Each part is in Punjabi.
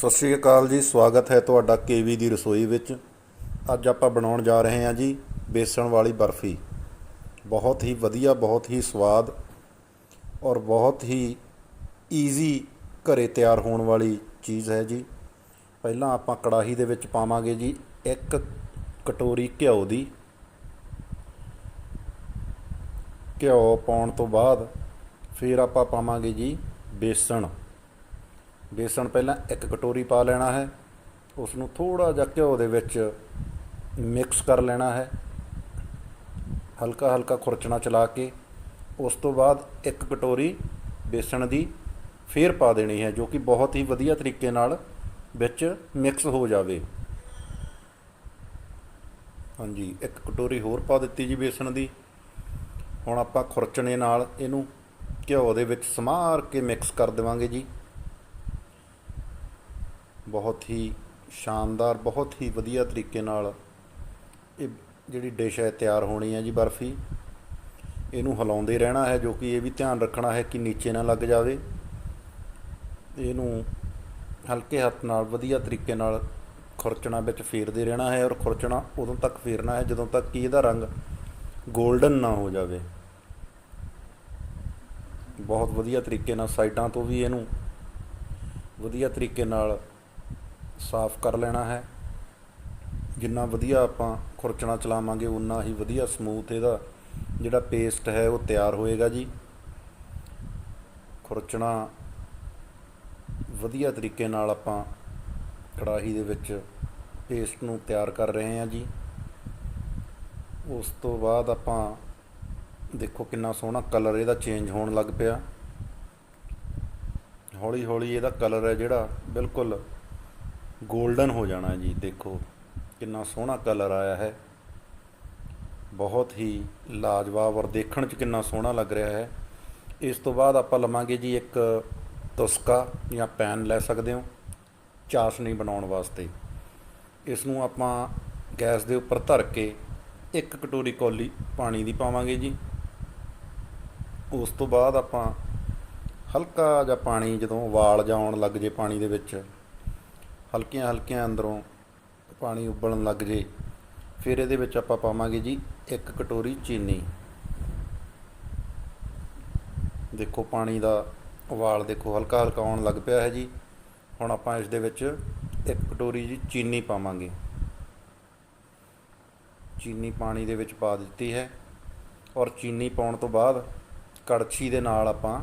ਸਤਿ ਸ਼੍ਰੀ ਅਕਾਲ ਜੀ, ਸਵਾਗਤ ਹੈ ਤੁਹਾਡਾ ਕੇਵੀ ਦੀ ਰਸੋਈ ਵਿੱਚ। ਅੱਜ ਆਪਾਂ ਬਣਾਉਣ ਜਾ ਰਹੇ ਹਾਂ ਜੀ ਬੇਸਣ ਵਾਲੀ ਬਰਫੀ। ਬਹੁਤ ਹੀ ਵਧੀਆ, ਬਹੁਤ ਹੀ ਸਵਾਦ ਔਰ ਬਹੁਤ ਹੀ ਈਜ਼ੀ ਘਰੇ ਤਿਆਰ ਹੋਣ ਵਾਲੀ ਚੀਜ਼ ਹੈ ਜੀ। ਪਹਿਲਾਂ ਆਪਾਂ ਕੜਾਹੀ ਦੇ ਵਿੱਚ ਪਾਵਾਂਗੇ ਜੀ ਇੱਕ ਕਟੋਰੀ ਘਿਓ ਦੀ। ਘਿਓ ਪਾਉਣ ਤੋਂ ਬਾਅਦ ਫਿਰ ਆਪਾਂ ਪਾਵਾਂਗੇ ਜੀ ਬੇਸਣ। ਬੇਸਣ ਪਹਿਲਾਂ ਇੱਕ ਕਟੋਰੀ ਪਾ ਲੈਣਾ ਹੈ। ਉਸ ਨੂੰ ਥੋੜਾ ਜਿਹਾ ਘਿਓ ਦੇ ਵਿੱਚ ਮਿਕਸ ਕਰ ਲੈਣਾ ਹੈ। ਹਲਕਾ ਹਲਕਾ ਖੁਰਚਣਾ ਚਲਾ ਕੇ ਉਸ ਤੋਂ ਬਾਅਦ ਇੱਕ ਕਟੋਰੀ ਬੇਸਣ ਦੀ ਫੇਰ ਪਾ ਦੇਣੀ ਹੈ, ਜੋ ਕਿ ਬਹੁਤ ਹੀ ਵਧੀਆ ਤਰੀਕੇ ਨਾਲ ਵਿੱਚ ਮਿਕਸ ਹੋ ਜਾਵੇ। ਹਾਂਜੀ, ਇੱਕ ਕਟੋਰੀ ਹੋਰ ਪਾ ਦਿੱਤੀ ਜੀ ਬੇਸਣ ਦੀ। ਹੁਣ ਆਪਾਂ ਖੁਰਚਣੇ ਨਾਲ ਇਹਨੂੰ ਘਿਓ ਦੇ ਵਿੱਚ ਸਮਾਰ ਕੇ ਮਿਕਸ ਕਰ ਦੇਵਾਂਗੇ ਜੀ। ਬਹੁਤ ਹੀ ਸ਼ਾਨਦਾਰ, ਬਹੁਤ ਹੀ ਵਧੀਆ ਤਰੀਕੇ ਨਾਲ ਇਹ ਜਿਹੜੀ ਡਿਸ਼ ਹੈ ਤਿਆਰ ਹੋਣੀ ਹੈ ਜੀ ਬਰਫੀ। ਇਹਨੂੰ ਹਿਲਾਉਂਦੇ ਰਹਿਣਾ ਹੈ ਜੋ ਕਿ ਇਹ ਵੀ ਧਿਆਨ ਰੱਖਣਾ ਹੈ ਕਿ ਨੀਚੇ ਨਾ ਲੱਗ ਜਾਵੇ। ਇਹਨੂੰ ਹਲਕੇ ਹੱਥ ਨਾਲ ਵਧੀਆ ਤਰੀਕੇ ਨਾਲ ਖੁਰਚਣਾ, ਵਿੱਚ ਫੇਰਦੇ ਰਹਿਣਾ ਹੈ ਔਰ ਖੁਰਚਣਾ ਉਦੋਂ ਤੱਕ ਫੇਰਨਾ ਹੈ ਜਦੋਂ ਤੱਕ ਕਿ ਇਹਦਾ ਰੰਗ 골ਡਨ ਨਾ ਹੋ ਜਾਵੇ। ਬਹੁਤ ਵਧੀਆ ਤਰੀਕੇ ਨਾਲ ਸਾਈਡਾਂ ਤੋਂ ਵੀ ਇਹਨੂੰ ਵਧੀਆ ਤਰੀਕੇ ਨਾਲ ਸਾਫ਼ ਕਰ ਲੈਣਾ ਹੈ। ਜਿੰਨਾ ਵਧੀਆ ਆਪਾਂ ਖੁਰਚਣਾ ਚਲਾਵਾਂਗੇ ਉਨਾ ਹੀ ਵਧੀਆ ਸਮੂਥ ਇਹਦਾ ਜਿਹੜਾ ਪੇਸਟ ਹੈ, ਉਹ ਤਿਆਰ ਹੋਏਗਾ ਜੀ। ਖੁਰਚਣਾ ਵਧੀਆ ਤਰੀਕੇ ਨਾਲ ਆਪਾਂ ਕੜਾਹੀ ਦੇ ਵਿੱਚ ਪੇਸਟ ਨੂੰ ਤਿਆਰ ਕਰ ਰਹੇ ਹਾਂ ਜੀ। ਉਸ ਤੋਂ ਬਾਅਦ ਆਪਾਂ ਦੇਖੋ ਕਿੰਨਾ ਸੋਹਣਾ ਕਲਰ ਇਹਦਾ ਚੇਂਜ ਹੋਣ ਲੱਗ ਪਿਆ। ਹੌਲੀ ਹੌਲੀ ਇਹਦਾ ਕਲਰ ਹੈ ਜਿਹੜਾ ਬਿਲਕੁਲ ਗੋਲਡਨ ਹੋ ਜਾਣਾ ਜੀ, ਦੇਖੋ। ਕਿੰਨਾ ਸੋਹਣਾ ਕਲਰ ਆਇਆ ਹੈ। ਬਹੁਤ ਹੀ ਲਾਜਵਾਬ ਔਰ ਦੇਖਣ 'ਚ ਕਿੰਨਾ ਸੋਹਣਾ ਲੱਗ ਰਿਹਾ ਹੈ। ਇਸ ਤੋਂ ਬਾਅਦ ਆਪਾਂ ਲਵਾਂਗੇ ਜੀ ਇੱਕ ਤੁਸਕਾ ਜਾਂ ਪੈਨ ਲੈ ਸਕਦੇ ਹੋ, ਚਾਸ਼ਨੀ ਬਣਾਉਣ ਵਾਸਤੇ। ਇਸ ਨੂੰ ਆਪਾਂ ਗੈਸ ਦੇ ਉੱਪਰ ਧਰ ਕੇ ਇੱਕ ਕਟੋਰੀ ਕੌਲੀ ਪਾਣੀ ਦੀ ਪਾਵਾਂਗੇ ਜੀ। ਉਸ ਤੋਂ ਬਾਅਦ ਆਪਾਂ ਹਲਕਾ ਜਿਹਾ ਪਾਣੀ, ਜਦੋਂ ਉਬਾਲ ਜਾਉਣ ਲੱਗ ਜੇ ਪਾਣੀ ਦੇ ਵਿੱਚ ਹਲਕੀਆਂ ਹਲਕੀਆਂ ਅੰਦਰੋਂ ਪਾਣੀ ਉਬਲਣ ਲੱਗ ਜੇ, ਫਿਰ ਇਹਦੇ ਵਿੱਚ ਆਪਾਂ ਪਾਵਾਂਗੇ ਜੀ ਇੱਕ ਕਟੋਰੀ ਚੀਨੀ। ਦੇਖੋ ਪਾਣੀ ਦਾ ਉਬਾਲ ਦੇਖੋ ਹਲਕਾ ਹਲਕਾ ਆਉਣ ਲੱਗ ਪਿਆ ਹੈ ਜੀ। ਹੁਣ ਆਪਾਂ ਇਸ ਦੇ ਵਿੱਚ ਇੱਕ ਕਟੋਰੀ ਜੀ ਚੀਨੀ ਪਾਵਾਂਗੇ। ਚੀਨੀ ਪਾਣੀ ਦੇ ਵਿੱਚ ਪਾ ਦਿੱਤੀ ਹੈ ਔਰ ਚੀਨੀ ਪਾਉਣ ਤੋਂ ਬਾਅਦ ਕੜਛੀ ਦੇ ਨਾਲ ਆਪਾਂ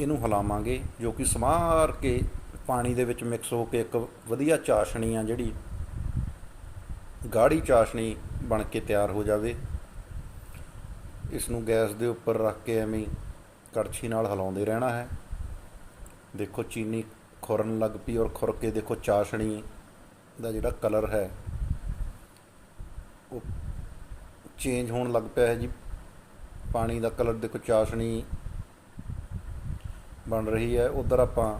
ਇਹਨੂੰ ਹਿਲਾਵਾਂਗੇ ਜੋ ਕਿ ਸਮਾਰ ਕੇ ਪਾਣੀ ਦੇ ਵਿੱਚ ਮਿਕਸ ਹੋ ਕੇ ਇੱਕ ਵਧੀਆ ਚਾਸ਼ਣੀ ਆ ਜਿਹੜੀ ਗਾੜੀ ਚਾਸ਼ਣੀ ਬਣ ਕੇ ਤਿਆਰ ਹੋ ਜਾਵੇ। ਇਸ ਨੂੰ ਗੈਸ ਦੇ ਉੱਪਰ ਰੱਖ ਕੇ ਐਵੇਂ ਕੜਛੀ ਨਾਲ ਹਿਲਾਉਂਦੇ ਰਹਿਣਾ ਹੈ। ਦੇਖੋ ਚੀਨੀ ਖੁਰਨ ਲੱਗ ਪਈ ਔਰ ਖੁਰ ਕੇ ਦੇਖੋ ਚਾਸ਼ਣੀ ਦਾ ਜਿਹੜਾ ਕਲਰ ਹੈ, ਉਹ ਚੇਂਜ ਹੋਣ ਲੱਗ ਪਿਆ ਹੈ ਜੀ। ਪਾਣੀ ਦਾ ਕਲਰ ਦੇਖੋ ਚਾਸ਼ਣੀ ਬਣ ਰਹੀ ਹੈ। ਉਧਰ ਆਪਾਂ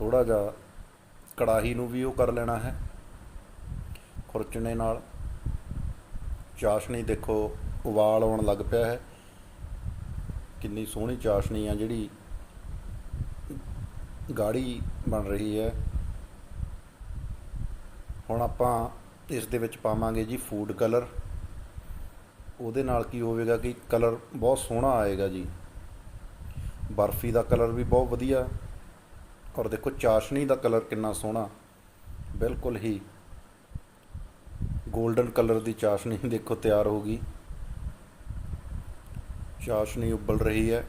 ਥੋੜਾ ਜਿਹਾ ਕੜਾਹੀ ਨੂੰ ਵੀ ਉਹ ਕਰ ਲੈਣਾ ਹੈ। ਖੁਰਚਣੇ ਨਾਲ। ਚਾਸ਼ਨੀ ਦੇਖੋ, ਉਬਾਲ ਆਉਣ ਲੱਗ ਪਿਆ ਹੈ। ਕਿੰਨੀ ਸੋਹਣੀ ਚਾਸ਼ਣੀ ਆ, ਜਿਹੜੀ ਗਾੜੀ ਬਣ ਰਹੀ ਹੈ। ਹੁਣ ਆਪਾਂ ਇਸ ਦੇ ਵਿੱਚ ਪਾਵਾਂਗੇ ਜੀ ਫੂਡ ਕਲਰ। ਉਹਦੇ ਨਾਲ ਕੀ ਹੋਵੇਗਾ ਕਿ ਕਲਰ ਬਹੁਤ ਸੋਹਣਾ ਆਏਗਾ ਜੀ। ਬਰਫੀ ਦਾ ਕਲਰ ਵੀ ਬਹੁਤ ਵਧੀਆ। ਔਰ ਦੇਖੋ, ਚਾਸ਼ਨੀ ਦਾ ਕਲਰ ਕਿੰਨਾ ਸੋਹਣਾ। ਬਿਲਕੁਲ ਹੀ 골ਡਨ ਕਲਰ ਦੀ ਚਾਸ਼ਨੀ ਦੇਖੋ, ਤਿਆਰ ਹੋ ਗਈ। ਚਾਸ਼ਨੀ ਉਬਲ ਰਹੀ ਹੈ।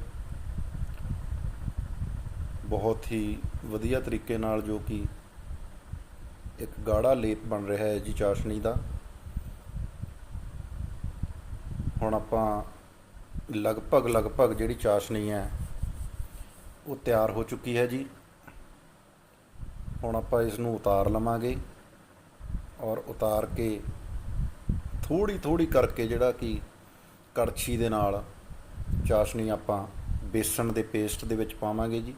ਬਹੁਤ ਹੀ ਵਧੀਆ ਤਰੀਕੇ ਨਾਲ ਜੋ ਕਿ ਇੱਕ ਗਾੜਾ ਲੇਪ ਬਣ ਰਿਹਾ ਹੈ ਜੀ ਚਾਸ਼ਨੀ ਦਾ। ਹੁਣ ਆਪਾਂ ਲਗਭਗ ਲਗਭਗ ਜਿਹੜੀ ਚਾਸ਼ਨੀ ਹੈ, ਉਹ ਤਿਆਰ ਹੋ ਚੁੱਕੀ ਹੈ ਜੀ। ਹੁਣ ਆਪਾਂ ਇਸ ਨੂੰ ਉਤਾਰ ਲਵਾਂਗੇ ਔਰ ਉਤਾਰ ਕੇ ਥੋੜੀ ਥੋੜੀ ਕਰਕੇ ਜਿਹੜਾ ਕਿ ਕੜਛੀ ਦੇ ਨਾਲ ਚਾਸ਼ਨੀ ਆਪਾਂ ਬੇਸਣ ਦੇ ਪੇਸਟ ਦੇ ਵਿੱਚ ਪਾਵਾਂਗੇ ਜੀ।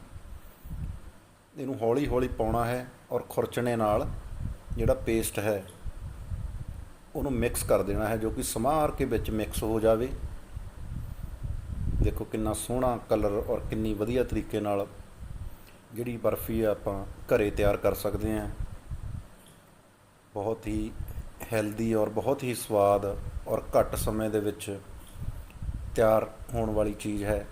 ਇਹਨੂੰ ਹੌਲੀ ਹੌਲੀ ਪਾਉਣਾ ਹੈ ਔਰ ਖੁਰਚਣੇ ਨਾਲ ਜਿਹੜਾ ਪੇਸਟ ਹੈ ਉਹਨੂੰ ਮਿਕਸ ਕਰ ਦੇਣਾ ਹੈ ਜੋ ਕਿ ਸਮਾਰ ਕੇ ਵਿੱਚ ਮਿਕਸ ਹੋ ਜਾਵੇ। ਦੇਖੋ ਕਿੰਨਾ ਸੋਹਣਾ ਕਲਰ ਔਰ ਕਿੰਨੀ ਵਧੀਆ ਤਰੀਕੇ ਨਾਲ ਜਿਹੜੀ ਬਰਫੀ ਆ ਆਪਾਂ ਘਰੇ ਤਿਆਰ ਕਰ ਸਕਦੇ ਹਾਂ। ਬਹੁਤ ਹੀ ਹੈਲਦੀ ਔਰ ਬਹੁਤ ਹੀ ਸਵਾਦ ਔਰ ਘੱਟ ਸਮੇਂ ਦੇ ਵਿੱਚ ਤਿਆਰ ਹੋਣ ਵਾਲੀ ਚੀਜ਼ ਹੈ।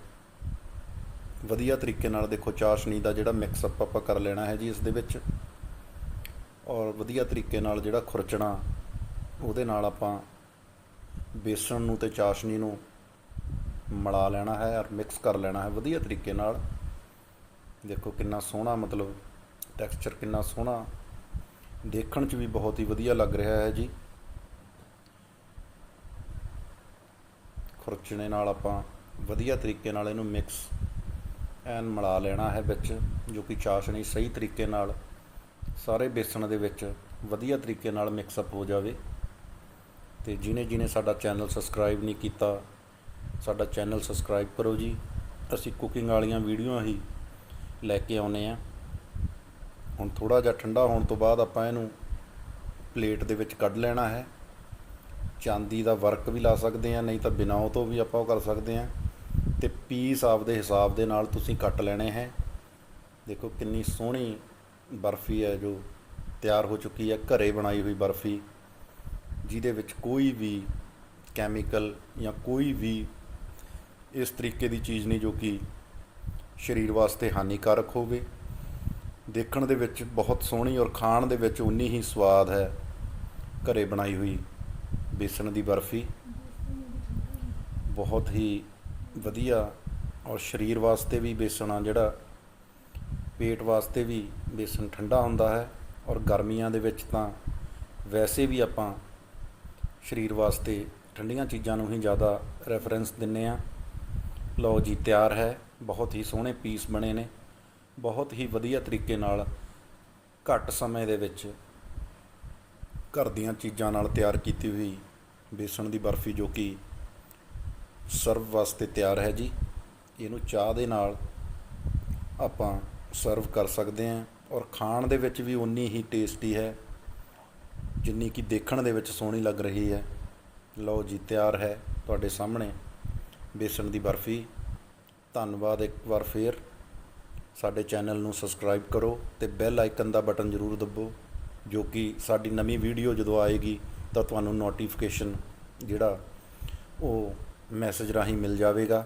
ਵਧੀਆ ਤਰੀਕੇ ਨਾਲ ਦੇਖੋ ਚਾਸ਼ਨੀ ਦਾ ਜਿਹੜਾ ਮਿਕਸ ਅਪ ਆਪਾਂ ਕਰ ਲੈਣਾ ਹੈ ਜੀ ਇਸ ਦੇ ਵਿੱਚ। ਔਰ ਵਧੀਆ ਤਰੀਕੇ ਨਾਲ ਜਿਹੜਾ ਖੁਰਚਣਾ, ਉਹਦੇ ਨਾਲ ਆਪਾਂ ਬੇਸਣ ਨੂੰ ਤੇ ਚਾਸ਼ਨੀ ਨੂੰ ਮਿਲਾ ਲੈਣਾ ਹੈ ਔਰ ਮਿਕਸ ਕਰ ਲੈਣਾ ਹੈ। ਵਧੀਆ ਤਰੀਕੇ ਨਾਲ ਦੇਖੋ ਕਿੰਨਾ ਸੋਹਣਾ ਮਤਲਬ ਟੈਕਸਚਰ ਕਿੰਨਾ ਸੋਹਣਾ। ਦੇਖਣ 'ਚ ਵੀ ਬਹੁਤ ਹੀ ਵਧੀਆ ਲੱਗ ਰਿਹਾ ਹੈ ਜੀ। ਖੁਰਚਣੇ ਨਾਲ ਆਪਾਂ ਵਧੀਆ ਤਰੀਕੇ ਨਾਲ ਇਹਨੂੰ ਮਿਕਸ ਐਨ ਮਿਲਾ ਲੈਣਾ ਹੈ ਵਿੱਚ, ਜੋ ਕਿ ਚਾਸ਼ਣੀ ਸਹੀ ਤਰੀਕੇ ਨਾਲ ਸਾਰੇ ਬੇਸਣ ਦੇ ਵਿੱਚ ਵਧੀਆ ਤਰੀਕੇ ਨਾਲ ਮਿਕਸ ਅਪ ਹੋ ਜਾਵੇ। ਤੇ ਜਿਨੇ ਜਿਨੇ ਸਾਡਾ ਚੈਨਲ ਸਬਸਕ੍ਰਾਈਬ ਨਹੀਂ ਕੀਤਾ, ਸਾਡਾ ਚੈਨਲ ਸਬਸਕ੍ਰਾਈਬ ਕਰੋ ਜੀ। ਅਸੀਂ ਕੁਕਿੰਗ ਵਾਲੀਆਂ ਵੀਡੀਓ ਹੀ ਲੈ ਕੇ ਆਉਨੇ ਆ। ਹੁਣ ਥੋੜਾ ਜਿਹਾ ਠੰਡਾ ਹੋਣ ਤੋਂ ਬਾਅਦ ਆਪਾਂ ਇਹਨੂੰ ਪਲੇਟ ਦੇ ਵਿੱਚ ਕੱਢ ਲੈਣਾ ਹੈ। ਚਾਂਦੀ ਦਾ ਵਰਕ ਵੀ ਲਾ ਸਕਦੇ ਆ ਨਹੀਂ ਤਾਂ ਬਿਨਾਂ ਉਹ ਤੋਂ ਵੀ ਆਪਾਂ ਉਹ ਕਰ ਸਕਦੇ ਆ ਤੇ ਪੀਸ ਆਪਦੇ ਹਿਸਾਬ ਦੇ ਨਾਲ ਤੁਸੀਂ ਕੱਟ ਲੈਣੇ ਹੈ। ਦੇਖੋ ਕਿੰਨੀ ਸੋਹਣੀ ਬਰਫੀ ਹੈ ਜੋ ਤਿਆਰ ਹੋ ਚੁੱਕੀ ਹੈ, ਘਰੇ ਬਣਾਈ ਹੋਈ ਬਰਫੀ। ਜਿਹਦੇ ਵਿੱਚ ਕੋਈ ਵੀ ਕੈਮੀਕਲ ਜਾਂ ਕੋਈ ਵੀ ਇਸ ਤਰੀਕੇ ਦੀ ਚੀਜ਼ ਨਹੀਂ ਜੋ ਕਿ ਸਰੀਰ ਵਾਸਤੇ ਹਾਨੀਕਾਰਕ ਹੋਵੇ। ਦੇਖਣ ਦੇ ਵਿੱਚ ਬਹੁਤ ਸੋਹਣੀ ਔਰ ਖਾਣ ਦੇ ਵਿੱਚ ਉਨੀ ਹੀ ਸਵਾਦ ਹੈ। ਘਰੇ ਬਣਾਈ ਹੋਈ ਬੇਸਣ ਦੀ ਬਰਫੀ। ਬਹੁਤ ਹੀ ਵਧੀਆ ਔਰ ਸਰੀਰ ਵਾਸਤੇ ਵੀ ਬੇਸਣ ਆ ਜਿਹੜਾ ਪੇਟ ਵਾਸਤੇ ਵੀ ਬੇਸਣ ਠੰਡਾ ਹੁੰਦਾ ਹੈ ਔਰ ਗਰਮੀਆਂ ਦੇ ਵਿੱਚ ਤਾਂ ਵੈਸੇ ਵੀ ਆਪਾਂ ਸਰੀਰ ਵਾਸਤੇ ਠੰਡੀਆਂ ਚੀਜ਼ਾਂ ਨੂੰ ਹੀ ਜ਼ਿਆਦਾ ਰੈਫਰੈਂਸ ਦਿੰਨੇ ਆ ਲਓ ਜੀ, ਤਿਆਰ ਹੈ। ਬਹੁਤ ਹੀ ਸੋਹਣੇ ਪੀਸ ਬਣੇ ਨੇ। ਬਹੁਤ ਹੀ ਵਧੀਆ ਤਰੀਕੇ ਨਾਲ ਘੱਟ ਸਮੇਂ ਦੇ ਵਿੱਚ ਘਰ ਦੀਆਂ ਚੀਜ਼ਾਂ ਨਾਲ ਤਿਆਰ ਕੀਤੀ ਹੋਈ ਬੇਸਣ ਦੀ ਬਰਫੀ ਜੋ ਕਿ ਸਰਵ ਵਾਸਤੇ ਤਿਆਰ ਹੈ ਜੀ। ਇਹਨੂੰ ਚਾਹ ਦੇ ਨਾਲ ਆਪਾਂ ਸਰਵ ਕਰ ਸਕਦੇ ਹਾਂ ਔਰ ਖਾਣ ਦੇ ਵਿੱਚ ਵੀ ਉਨੀ ਹੀ ਟੇਸਟੀ ਹੈ, ਜਿੰਨੀ ਕਿ ਦੇਖਣ ਦੇ ਵਿੱਚ ਸੋਹਣੀ ਲੱਗ ਰਹੀ ਹੈ। ਲਓ ਜੀ, ਤਿਆਰ ਹੈ ਤੁਹਾਡੇ ਸਾਹਮਣੇ ਬੇਸਣ ਦੀ ਬਰਫੀ। ਧੰਨਵਾਦ ਇੱਕ ਵਾਰ ਫੇਰ। ਸਾਡੇ ਚੈਨਲ ਨੂੰ ਸਬਸਕ੍ਰਾਈਬ ਕਰੋ ਤੇ ਬੈਲ ਆਈਕਨ ਦਾ ਬਟਨ ਜ਼ਰੂਰ ਦਬੋ, ਜੋ ਕਿ ਸਾਡੀ ਨਵੀਂ ਵੀਡੀਓ ਜਦੋਂ ਆਏਗੀ ਤਾਂ ਤੁਹਾਨੂੰ ਨੋਟੀਫਿਕੇਸ਼ਨ ਜਿਹੜਾ ਉਹ ਮੈਸੇਜ ਰਾਹੀਂ ਮਿਲ ਜਾਵੇਗਾ।